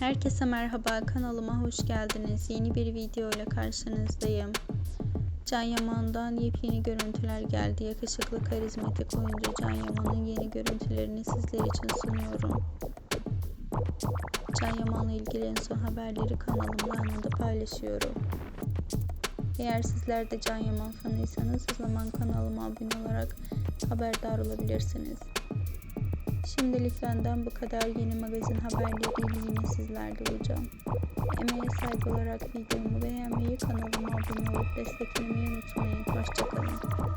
Herkese merhaba kanalıma hoş geldiniz. Yeni bir video ile karşınızdayım. Can Yaman'dan yepyeni görüntüler geldi. Yakışıklı karizmatik oyuncu Can Yaman'ın yeni görüntülerini sizler için sunuyorum. Can Yaman'la ilgili en son haberleri kanalımda anında paylaşıyorum. Eğer sizler de Can Yaman fanıysanız o zaman kanalıma abone olarak haberdar olabilirsiniz. Şimdilik benden bu kadar yeni magazin haberleriyle yine sizlerle olacağım. Emeğe saygı olarak videomu beğenmeyi, kanalıma abone olup desteklemeyi unutmayın. Hoşçakalın.